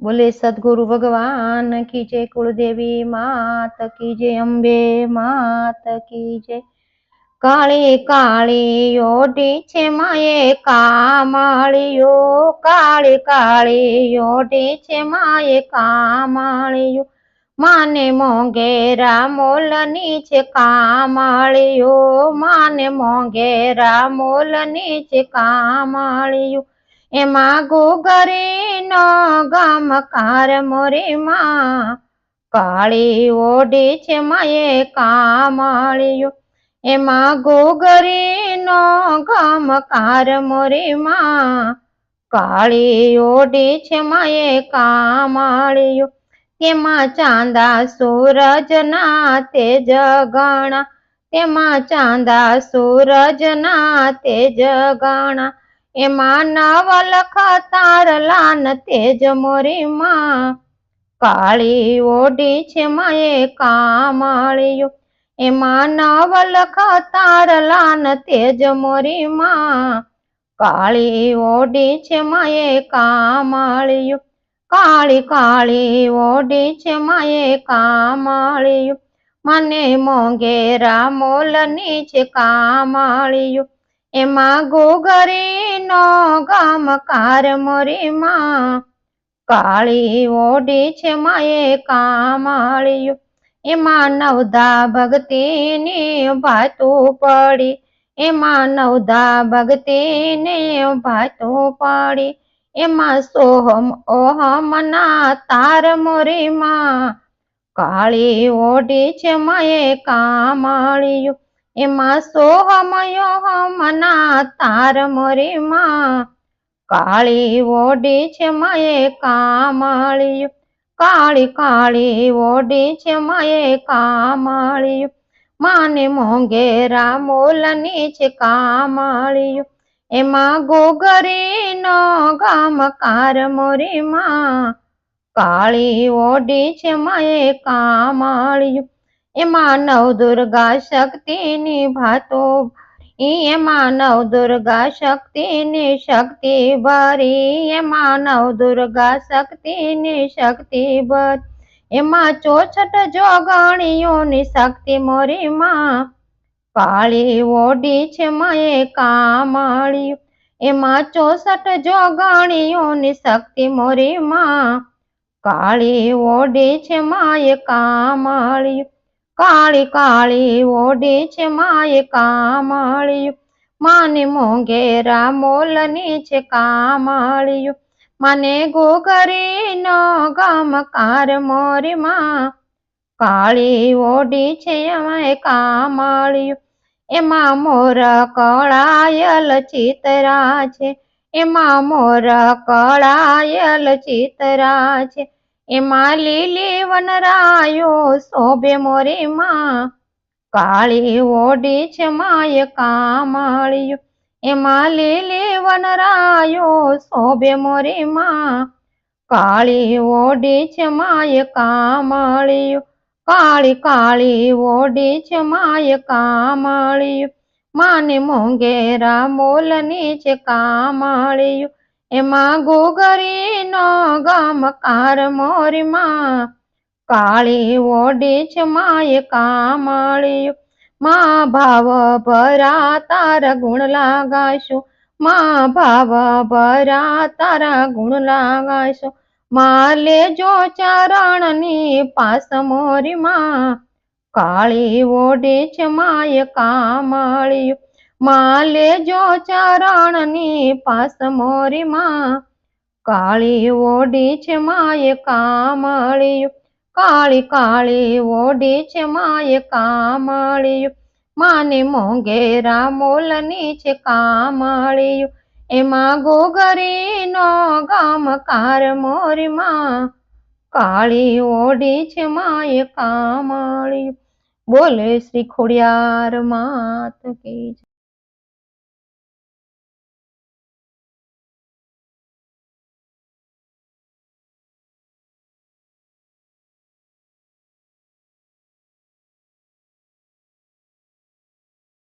બોલે, સદગુરુ ભગવાન કી જય કુળદેવી માત કી જય અંબે માત કી જય. કાળી કાળી ઓઢી છે માએ કામાળીઓ કાળી કાળી ઓઢી છે માએ કામાળીઓ માને મોંઘેરા મોલની છે કામાળીઓ માને મોંઘેરા મોલની છે કામાળીઓ એમાં ગુગરીનો ગમકાર મોરીમાં કાળી ઓઢી છે માએ કામાળીઓ એમાં ગુગરીનો ગમકાર મોરીમાં કાળી ઓઢી છે માએ કામાળીઓ તેમાં ચાંદા સૂરજના તેજ ગણા. તેમાં ચાંદા સૂરજના તેજ ગણા. એમાં નવલખ લાન તેજ મોરીમાં કાળી ઓઢી છે માએ કામાળીઓ એમાં નવલખ લાન તેજ મોરીમાં કાળી ઓઢી છે માએ કામાળીઓ કાળી કાળી ઓઢી છે માએ કામાળીઓ મને મોંઘેરા મોલની છે કામાળીઓ એમાં ગોગરીનો ગામકાર મોરીમાં કાળી ઓઢી છે માએ કામાળીઓ એમાં નવદા ભક્તિની ભાતું પડી. એમાં નવદા ભક્તિની ભાતું પડી. એમાં સોહમ ઓહમના તાર મોરીમાં કાળી ઓઢી છે માએ કામાળીઓ એમાં સોહમયો હમના તાર મોરીમાં. કાળી ઓડી છે મયે કામળિયું. કાળી કાળી ઓડી છે મયે કામળિયું. માને મોંઘેરા મોલની છે કામળિયું. એમાં ગોગરીનો ગામકાર મોરીમાં. કાળી ઓડી છે મયે કામાળીઓ એમાં નવ દુર્ગા શક્તિની ભાતો એમાં નવ દુર્ગા શક્તિની શક્તિ ભરી. એમાં નવ દુર્ગા શક્તિની શક્તિ ભરી. એમાં ચોછટ જોગણીઓની શક્તિ મોરીમાં કાળી ઓડી છે માએ કામાળીઓ એમાં ચોસઠ જોગણીઓની શક્તિ મોરીમાં કાળી ઓડી છે માએ કામાળીઓ કાળી કાળી ઓઢી છે માએ કામળિયું. માને મોંઘેરા મોલની છે કામળિયું. મને ગોગરીનો ગમકાર મોરીમાં. કાળી ઓઢી છે અમાય કામળિયું. એમાં મોર કળાયલ ચિતરા છે. એમાં મોર કળાયલ ચિતરા છે. એમાં લીલી વનરાયો શોભે મોરીમાં કાળી ઓડી છે માય કામાળીઓ એમાં લીલી વનરાયો શોભે મોરીમાં કાળી ઓડી છે માય કામાળીઓ કાળી કાળી ઓડી છે માય કામાળીઓ માને મોંઘેરા મોલની છે કામાળીઓ એમાં ગોગરીનો ગામકાર મોરીમાં, કાળી ઓડે છે માએ કામળ્યું. મા ભાવ ભરા તારા ગુણ લાગાશું, મા ભાવ ભરા તારા ગુણ લાગાશું. માં લેજો ચરણની પાસ મોરીમાં, કાળી ઓડે છે માએ કામાળીઓ માં લેજો ચરણની પાસ મોરીમાં. કાળી ઓઢી છે માએ કામળિયું. કાળી કાળી ઓઢી છે માએ કામળિયું. માને મોંઘેરા મોલની છે કામળિયું. એમાં ગોગરીનો ગામકાર મોરીમાં. કાળી ઓઢી છે માએ કામળિયું. બોલે શ્રી ખોડિયાર માત કી